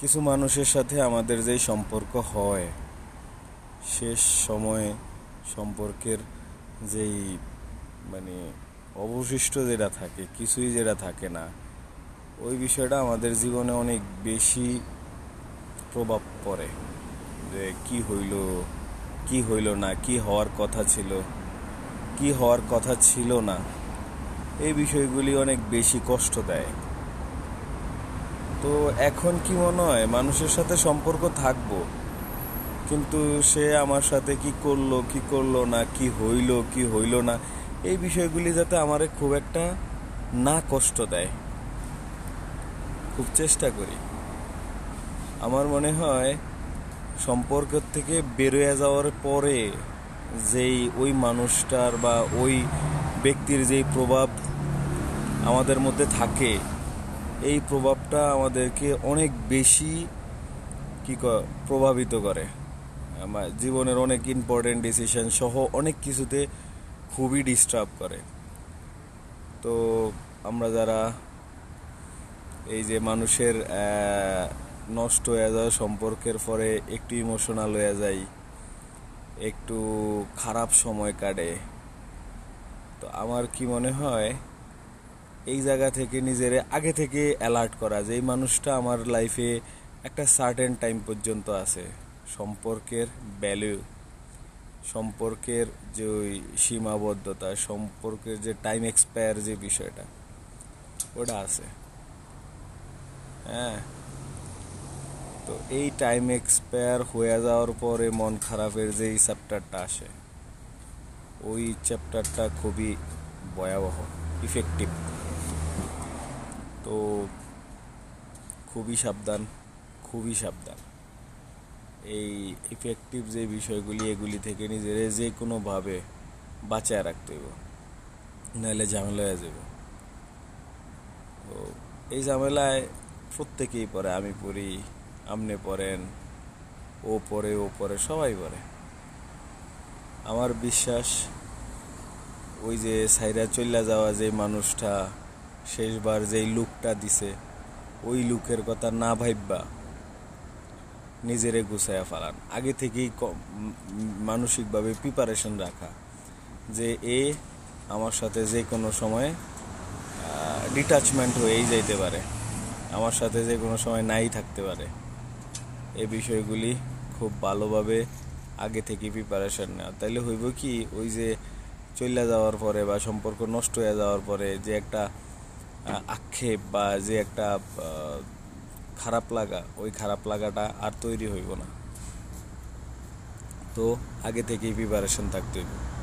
কিছু মানুষের সাথে আমাদের যেই সম্পর্ক হয়, শেষ সময়ে সম্পর্কের যেই মানে অবশিষ্ট যেটা থাকে, কিছুই যেটা থাকে না, ওই বিষয়টা আমাদের জীবনে অনেক বেশি প্রভাব পড়ে। যে কি হইল কি হইল না, কি হওয়ার কথা ছিল, কি হওয়ার কথা ছিল না, এই বিষয়গুলি অনেক বেশি কষ্ট দেয়। তো এখন কি মনে হয়? মানুষের সাথে সম্পর্ক থাকব। কিন্তু সে আমার সাথে কি করল কি করল না, কি হইল কি হইল না, এই বিষয়গুলি যাতে আমারে খুব একটা না কষ্ট দেয়। খুব চেষ্টা করি। আমার মনে হয় সম্পর্ক থেকে বেরোয় যাওয়ার পরে যেই ওই মানুষটার বা ওই ব্যক্তির যেই প্রভাব আমাদের মধ্যে থাকে এই প্রভাবটা আমাদেরকে অনেক বেশি, কি প্রভাবিত করে। আমার জীবনের অনেক ইম্পর্টেন্ট ডিসিশন সহ অনেক কিছুতে খুবই ডিস্টার্ব করে। তো আমরা যারা এই যে মানুষের নষ্ট হয়ে যাওয়া সম্পর্কের পরে একটু ইমোশনাল হয়ে যাই, একটু খারাপ সময় কাটে, তো আমার কি মনে হয় এই জায়গা থেকে নিজের আগে থেকে অ্যালার্ট করা যে এই মানুষটা আমার লাইফে একটা সার্টেন টাইম পর্যন্ত আছে। সম্পর্কের ভ্যালু সম্পর্কের যে ওই সীমাবদ্ধতা, সম্পর্কের যে টাইম এক্সপায়ার যে বিষয়টা, ওটা আছে। হ্যাঁ। তো এই টাইম এক্সপায়ার হয়ে যাওয়ার পরে মন খারাপের যে এই চ্যাপ্টারটা আসে, ওই চ্যাপ্টারটা খুবই ভয়াবহ ইফেক্টিভ তো খুবই সাবধান খুবই সাবধান। এই ইফেক্টিভ যে বিষয়গুলি, এগুলি থেকে নিজের যে কোনোভাবে বাঁচায় রাখতে হইব। নাহলে ঝামেলা হয়ে যাব তো এই ঝামেলায় প্রত্যেকেই পড়ে, আমি পড়ি, আমনে পড়েন, ও পড়ে ও পড়ে, সবাই পড়ে। আমার বিশ্বাস, ওই যে সাইরা চল্লা যাওয়া যে মানুষটা শেষবার যেই লুকটা দিছে, ওই লুকের কথা না ভাববা নিজেরে গুছাইয়া ফেলান। আগে থেকেই মানসিকভাবে প্রিপারেশন রাখা যে এ আমার সাথে যে কোনো সময় ডিটাচমেন্ট হয়েই যাইতে পারে, আমার সাথে যে কোনো সময় নাই থাকতে পারে। এই বিষয়গুলি খুব ভালোভাবে আগে থেকে প্রিপারেশন নেওয়া। তাইলে হইব কি, ওই যে চলে যাওয়ার পরে বা সম্পর্ক নষ্ট হয়ে যাওয়ার পরে যে একটা আক্ষেপ বা যে একটা খারাপ লাগা, ওই খারাপ লাগাটা আর তৈরি হইব না। তো আগে থেকেই প্রিপারেশন থাকতে হইব।